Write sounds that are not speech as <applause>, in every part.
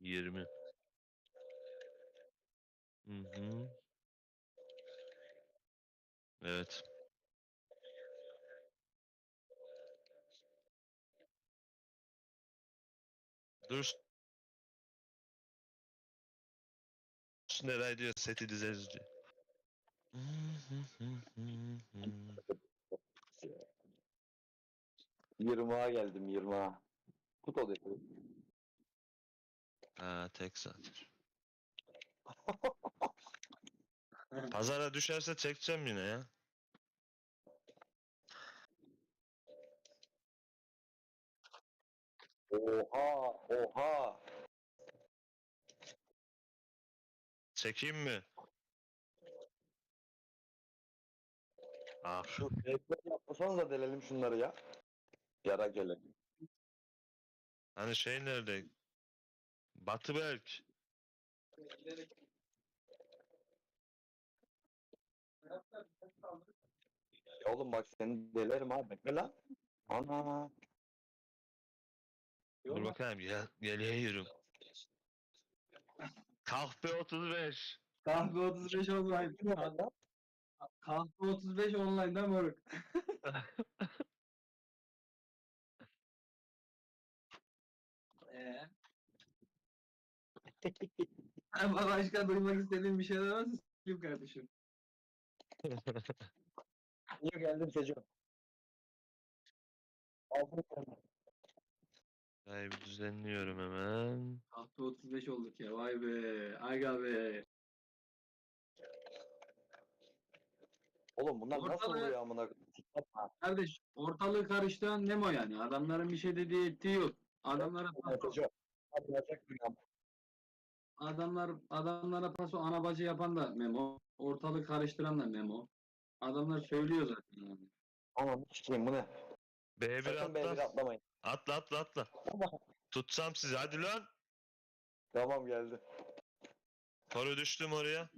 20. Hı hı. Evet. Dur. Neler diyor seti dizeriz diyor. 20'a geldim 20'a. Tut o. Ha tek zaten. <laughs> Pazara düşerse çekeceğim yine ya. Oha oha. Çekeyim mi? Ah. Şu reklam yapmasanız da delelim şunları ya. Yara gelelim. Hani şey nerede? Batıberk. Ya oğlum bak seni delerim abi. Bekle lan. Ana. Dur bakayım gel geliyorum. Kahpe 35. Kahve 35 online. Kahve 35 online'da moruk. <laughs> Eee? Ama başka duymak istediğin bir şeyler varsa s**eyim kardeşim. <laughs> Niye geldim Seco? Aldım seni. Ay bir düzenliyorum hemen. Kahve 35 olduk ya vay be. Aga be. Oğlum bunlar nasıl Ortalığı- oluyor amına? Yapma. Kardeş ortalığı karıştıran Nemo yani. Adamların bir şey dediği ettiği yok. Adamlara Seco. Hadi yapacak dünya. Adamlar adamlara paso ana bacı yapan da Memo. Ortalığı karıştıran da Memo. Adamlar söylüyor zaten yani. Aman sikeyim bu ne? B1 Sakın B1 atla. atlamayın. Atla atla atla. <laughs> Tutsam sizi hadi lan. Tamam geldi. Toru düştüm oraya.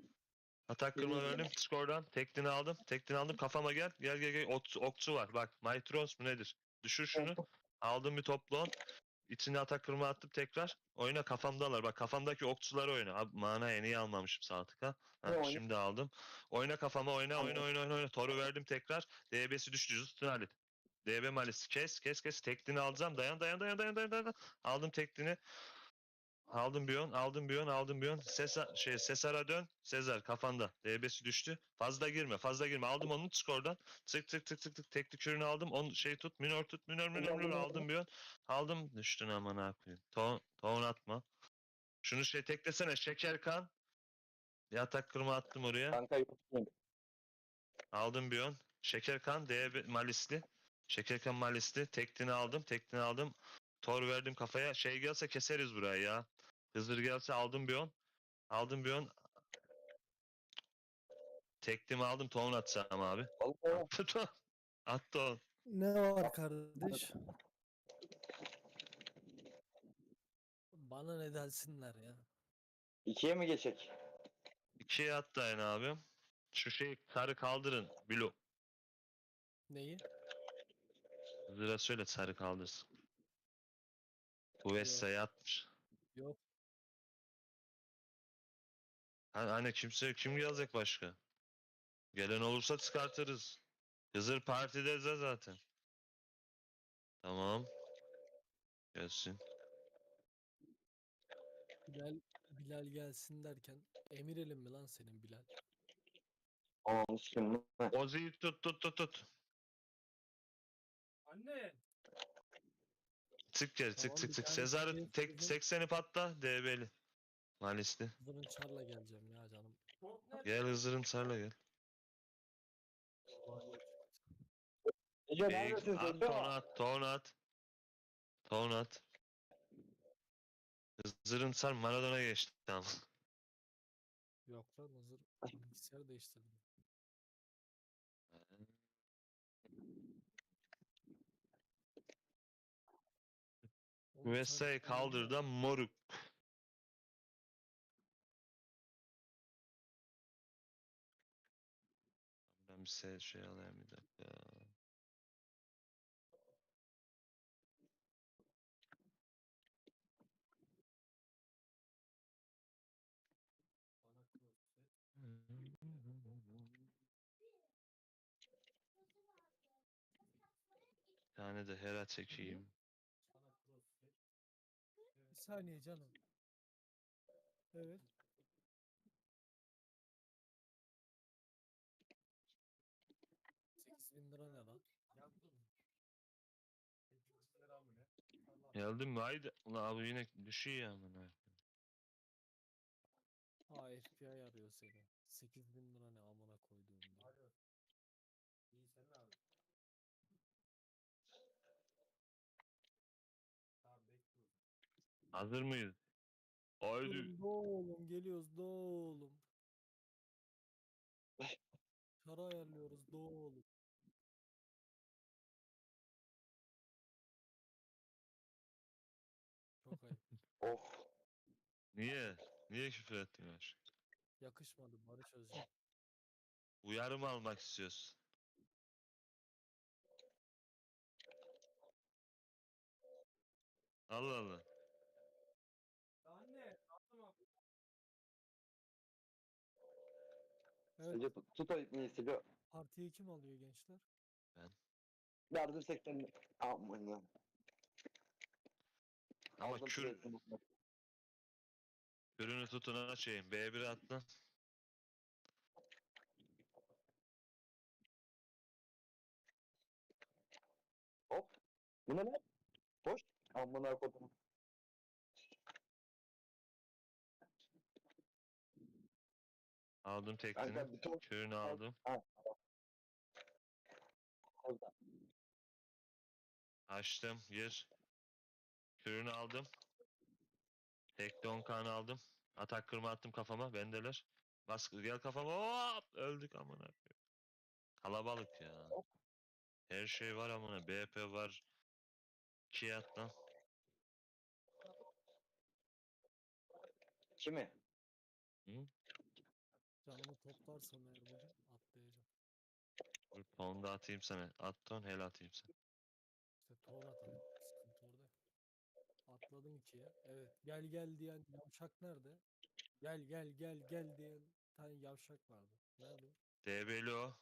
Atak kırma Geliyorum. verdim. Skordan. Teklini aldım. Teklini aldım. Kafama gel. Gel gel gel. Ok- okçu var. Bak. Mytrons mu nedir? Düşür şunu. Aldım bir toplu on. İçine atak kırma attım tekrar. Oyna kafamdalar. Bak kafamdaki okçuları oyna. Abi, mana niye almamışım sağ tıka. Ne Ha, oyna? şimdi aldım. Oyna kafama oyna oyna oyna oyna. oyna. Toru verdim tekrar. DB'si düştü. Üstüne hallet. DB malisi kes kes kes. Teklini alacağım. Dayan dayan dayan dayan dayan. dayan. Aldım teklini. Aldım bir on, aldım bir on, aldım bir on. Sesa, şey, Sesar'a dön. Sezar kafanda. DB'si düştü. Fazla girme, fazla girme. Aldım onu çık oradan. Tık tık tık tık tık. Tekli kürünü aldım. On şey tut. Minor tut. Minor minor minor. Aldım bir on. Aldım. Düştün aman ne yapayım. Ton, ton atma. Şunu şey teklesene. Şeker kan. Yatak kırma attım oraya. Kanka yok. Aldım bir on. Şeker kan. DB malisli. Şeker kan malisli. Teklini aldım. Teklini aldım. Tor verdim kafaya. Şey gelse keseriz burayı ya. Hızır gelse aldım bir on. Aldım bir on. Teklimi aldım. Ton atacağım abi. Vallahi <laughs> Attı ton. Attı on. Ne var kardeş? Bana ne dersinler ya? ikiye mi geçecek? İkiye attı aynı abi. Şu şeyi sarı kaldırın. Bilo. Neyi? Hızır'a söyle sarı kaldırsın. Bu Vessa'ya atmış. Yok. Hani, hani kimse kim gelecek başka? Gelen olursa çıkartırız. Hızır partide de zaten. Tamam. Gelsin. Bilal, Bilal gelsin derken emir elin mi lan senin Bilal? Bu ne? Ozi'yi tut tut tut tut. Anne. Çık geri çık Tamam, çık bir çık. tane Sezar'ı şey tek söyledim. 80'i patla DB'li. Malisli. Hızırın çarla geleceğim ya canım. Gel Hızır'ın sarla gel. Seco Bey, neredesin at ton at ton at. Ton at. Hızır'ın sar Maradona geçti tamam. Yok lan hazır bilgisayar değiştirdim. Oyunu- kaldırdı moruk. kimse şey alamayacak ya. Yani de Hera çekeyim. Bir saniye canım. Evet. Geldin mi? Haydi. Ulan abi yine düşüyor ya amına. Aa FBI arıyor seni. 8 bin lira ne amına koyduğum diyor. Hazır mıyız? Haydi. Oğlum geliyoruz do oğlum. <laughs> Çara ayarlıyoruz do Of. Niye? Niye küfür ettin ya? Yakışmadı Barış Özcan. Uyarı mı almak istiyorsun? Allah Allah. Evet Önce tut, tut o ipneyi Silo. partiyi kim alıyor gençler? 80 Aman ya. Ama Aldım kür, sürekli. tutun açayım. B1 attın. Hop. Bu ne lan? Boş. Amına kodum. Aldım. Kanka bir ton Kürünü aldım. Açtım. Gir. Kürünü aldım. Tek donkanı aldım. Atak kırma attım kafama. Bendeler. Baskı gel kafama. Hop! Öldük amına. koyayım. Kalabalık ya. Her şey var amına. BP var. Kiat lan. Kimi? Canımı toplarsam eğer bugün atlayacağım. Dur pound da atayım sana. At ton hel atayım sana. İşte ton atalım. Atladım ikiye. Evet. Gel gel diyen yavşak nerede? Gel gel gel gel diyen bir tane yavşak vardı. Nerede? DB'li o.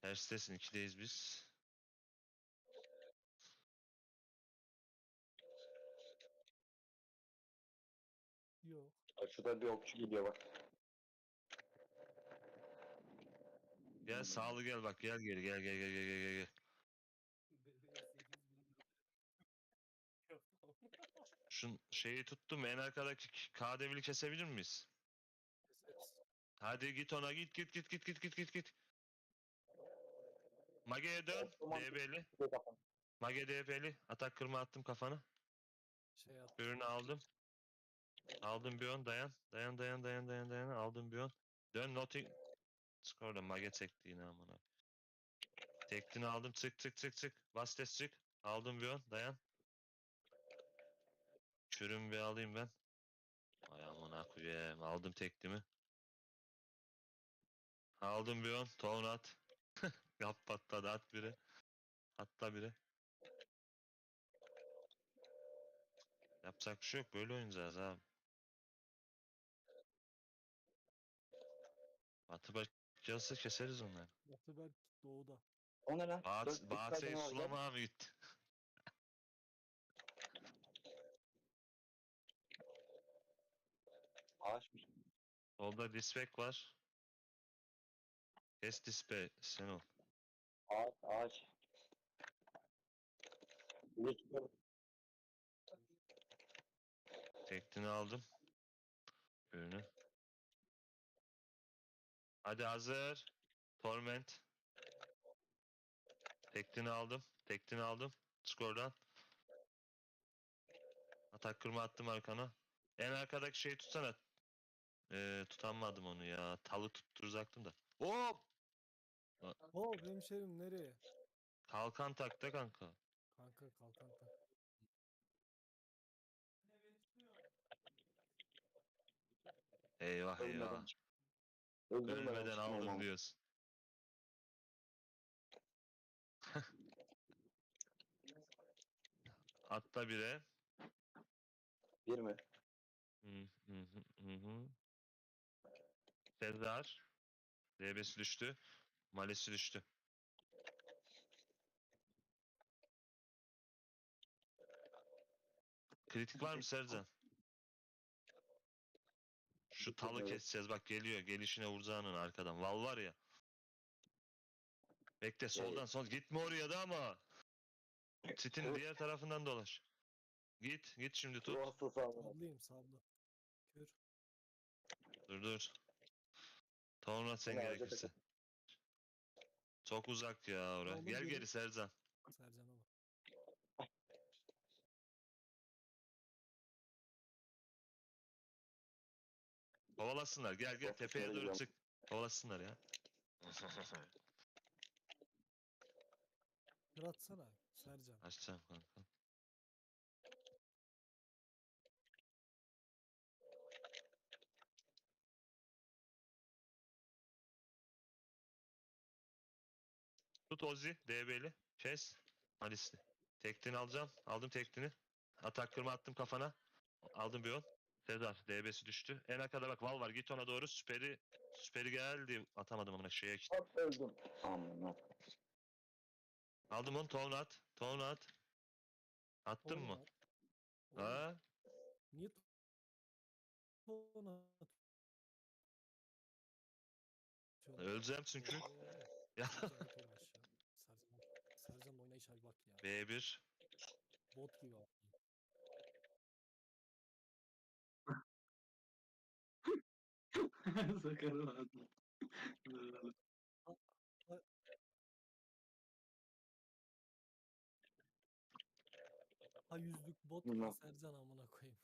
Her sitesin ikideyiz biz. Yok. Bak bir okçu gidiyor bak. Gel sağlı gel bak gel geri gel gel gel gel gel gel. gel. Şun şeyi tuttum en arkadaki KDV'li kesebilir miyiz? Keseriz. Hadi git ona git git git git git git git git. Mage'ye dön. DB'li. Mage DB'li. Atak kırma attım kafana. Şey at. Ürünü aldım. Aldım bir on dayan. Dayan dayan dayan dayan dayan. Aldım bir on. Dön nothing. Skorda mage çekti yine amına. Tekini aldım çık çık çık çık. Vastes çık. Aldım bir on dayan. Çürüm bir alayım ben. Ay amına koyayım. Aldım teklimi. Aldım bir on. Town at. <laughs> Yap patladı at biri. Atla biri. Yapacak bir şey yok. Böyle oynayacağız abi. Batı bakacağız keseriz onları. Batıberk doğuda. O ne lan? Bahs Dört- dört Bahse'yi tane var, gel. sulama mı gitti? Ağaçmış. Solda dispek var. Kes dispe sen ol. Ağaç. Ağaç. Teknini aldım. Ürünü. Hadi hazır. Torment. Teknini aldım. Teknini aldım. Skordan. Atak kırma attım arkana. En arkadaki şeyi tutsana. Ee, tutamadım onu ya. Talı tutturacaktım da. Hop! Oo hemşerim nereye? Kalkan takta kanka. Kanka kalkan tak. Eyvah Ölmeden eyvah. Ölmeden çıkmayayım aldım ama. diyorsun. <laughs> Atla bire. Bir mi? Hı hı hı hı. Sezar. DB'si düştü. Malesi düştü. Kritik var mı Sercan? Şu talı keseceğiz bak geliyor. Gelişine vuracağının arkadan. Val var ya. Bekle soldan sol. Gitme oraya da ama. Sitin diğer tarafından dolaş. Git. Git şimdi tut. Sablayayım sabla. Kür. Dur dur. Tamam sen Yine ağaca gerekirse. Çok uzak ya oraya. Oğlum Gel geri- geri Sercan. Sercan'a bak. Kovalasınlar. Gel gel tepeye doğru çık. Kovalasınlar ya. <laughs> Atsana Sercan. Açacağım kanka. Tut Ozi DB'li. Kes. Malisli. Tektiğini alacağım. Aldım tektiğini. Atak kırma attım kafana. Aldım bir on. Sezar DB'si düştü. En arkada bak Val var. Git ona doğru. Süperi süperi geldi. Atamadım ona şeye. Bak öldüm. Amına. Aldım onu. Tone at. Tone at. Attın mı? at. Ha? Niye atıyorsun? Öleceğim çünkü. Ya. 5 bak ya. B1. Bot gibi abi. Sakarım abi. Ha yüzlük bot mu Bunlar- amına koyayım.